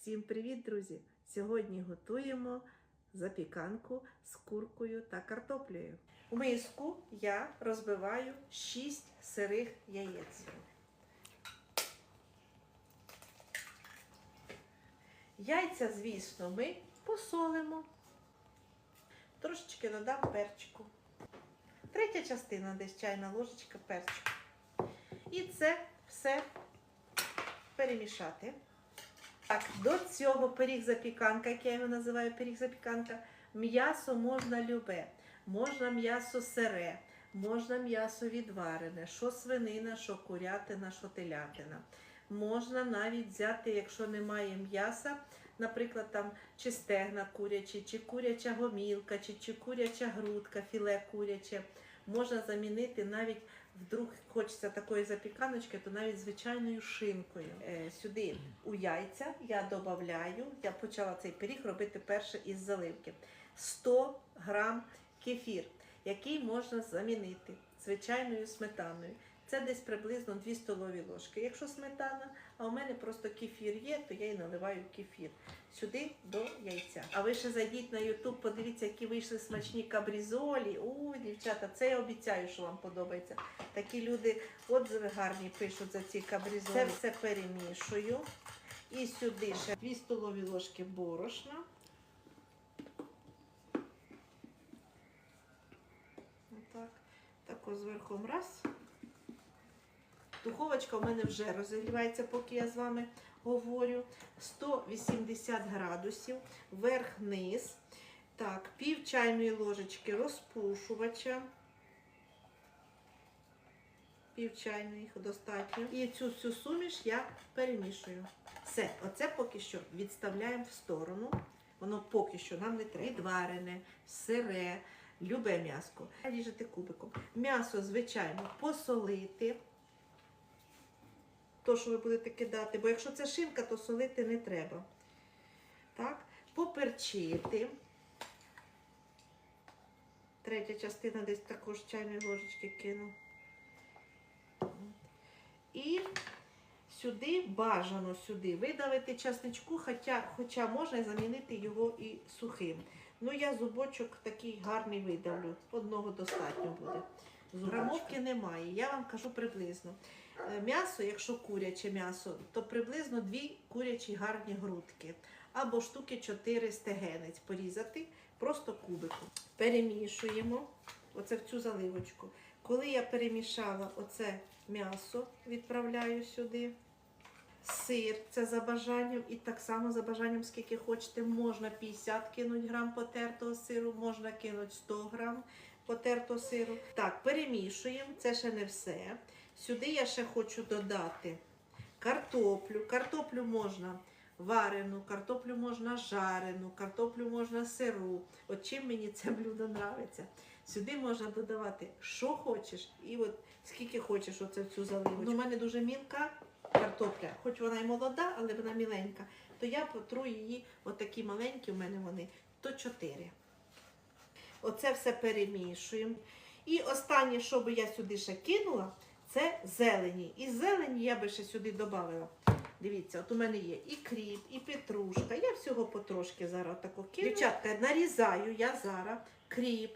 Всім привіт, друзі! Сьогодні готуємо запіканку з куркою та картоплею. У миску я розбиваю 6 сирих яєць. Яйця, звісно, ми посолимо. Трошечки додам перчику. Третя частина десь чайна ложечка перчику. І це все перемішати. Так, до цього пиріг запіканка, як я його називаю пиріг запіканка, м'ясо можна любе, можна м'ясо сире, можна м'ясо відварене, що свинина, що курятина, що телятина. Можна навіть взяти, якщо немає м'яса, наприклад, там чи стегна курячі, чи куряча гомілка, чи, чи куряча грудка, філе куряче. Можна замінити навіть вдруг хочеться такої запіканочки, то навіть звичайною шинкою. Е, сюди у яйця я додаю, я почала цей пиріг робити перше із заливки. 100 грам кефір, який можна замінити звичайною сметаною. Це десь приблизно 2 столові ложки. Якщо сметана, а у мене просто кефір є, то я і наливаю кефір сюди до яйця. А ви ще зайдіть на YouTube, подивіться, які вийшли смачні кабрізолі. У, дівчата, це я обіцяю, що вам подобається. Такі люди отзиви гарні пишуть за ці кабрізолі. Це все перемішую. І сюди ще 2 столові ложки борошна. Отак. Тако зверху раз. Духовочка у мене вже розігрівається, поки я з вами говорю. 180 градусів, верх-низ. Так, пів чайної ложечки розпушувача. Пів чайної їх достатньо. І цю всю суміш я перемішую. Все, оце поки що відставляємо в сторону. Воно поки що нам не треба. Відварене, сире, любе м'яско. Ріжете кубиком. М'ясо, звичайно, посолити. То, що ви будете кидати, бо якщо це шинка, то солити не треба. Так, поперчити. Третя частина десь також чайної ложечки кину. І сюди бажано сюди видавити часничку, хоча, хоча можна замінити його і сухим. Ну, я зубочок такий гарний видавлю. Одного достатньо буде. Грамовки немає, я вам кажу приблизно. Е, М'ясо, якщо куряче м'ясо, то приблизно дві курячі гарні грудки. Або штуки 4 стегенець порізати, просто кубиком. Перемішуємо оце в цю заливочку. Коли я перемішала оце м'ясо, відправляю сюди. Сир, це за бажанням, і так само за бажанням, скільки хочете, можна 50 кинуть грам потертого сиру, можна кинути 100 грам потертого сиру. Так, перемішуємо, це ще не все. Сюди я ще хочу додати картоплю. Картоплю можна варену, картоплю можна жарену, картоплю можна сиру. От чим мені це блюдо нравиться. Сюди можна додавати, що хочеш, і от скільки хочеш оце цю заливочку. Ну, у мене дуже мілка картопля, хоч вона і молода, але вона міленька, то я потру її, от такі маленькі у мене вони, то 4. Оце все перемішуємо. І останнє, що би я сюди ще кинула, це зелені. І зелені я би ще сюди додала. Дивіться, от у мене є і кріп, і петрушка. Я всього потрошки зараз тако кину. Дівчатка, нарізаю я зараз кріп,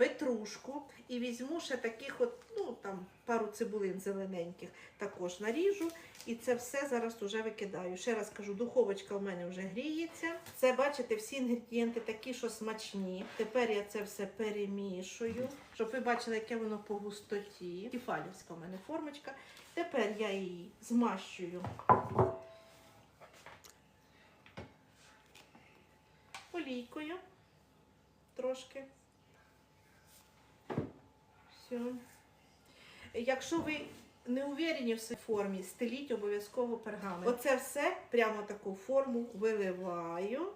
петрушку і візьму ще таких от, ну там пару цибулин зелененьких також наріжу. І це все зараз вже викидаю. Ще раз кажу, духовочка у мене вже гріється. Це, бачите, всі інгредієнти такі, що смачні. Тепер я це все перемішую, щоб ви бачили, яке воно по густоті. Кефалівська у мене формочка. Тепер я її змащую. Олійкою трошки. Все. Якщо ви не уверені в своїй формі, стеліть обов'язково пергамент. Оце все прямо таку форму виливаю.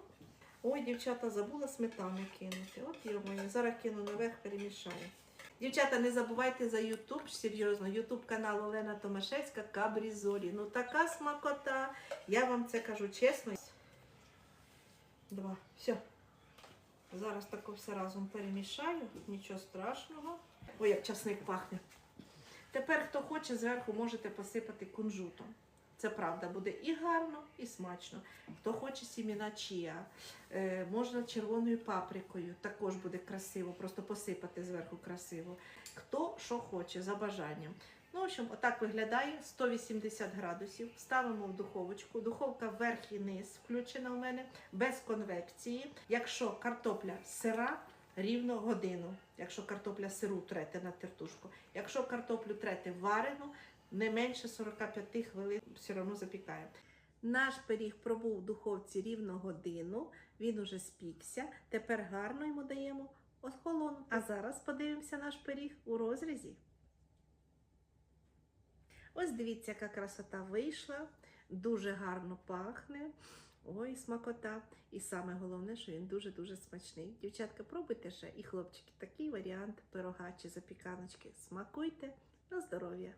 Ой, дівчата, забула сметану кинути. От йомаю, зараз кину наверх, перемішаю. Дівчата, не забувайте за Ютуб, серйозно, Ютуб канал Олена Томашевська Кабрізолі. Ну така смакота. Я вам це кажу чесно. Два. Все. Зараз тако все разом перемішаю, нічого страшного. Ой, як часник пахне. Тепер, хто хоче, зверху можете посипати кунжутом. Це правда, буде і гарно, і смачно. Хто хоче сіміна чія, е, можна червоною паприкою, також буде красиво, просто посипати зверху красиво. Хто що хоче, за бажанням. Ну, в общем, отак виглядає 180 градусів. Ставимо в духовочку. Духовка вверх і низ включена у мене без конвекції. Якщо картопля сира, рівно годину. Якщо картопля сиру трете на тертушку. Якщо картоплю трете варену, не менше 45 хвилин все одно запікає. Наш пиріг пробув в духовці рівно годину, він уже спікся. Тепер гарно йому даємо охолонути. А зараз подивимося наш пиріг у розрізі. Ось дивіться, яка красота вийшла. Дуже гарно пахне. Ой, смакота. І саме головне, що він дуже-дуже смачний. Дівчатка, пробуйте ще і хлопчики, такий варіант пирога чи запіканочки. Смакуйте на здоров'я!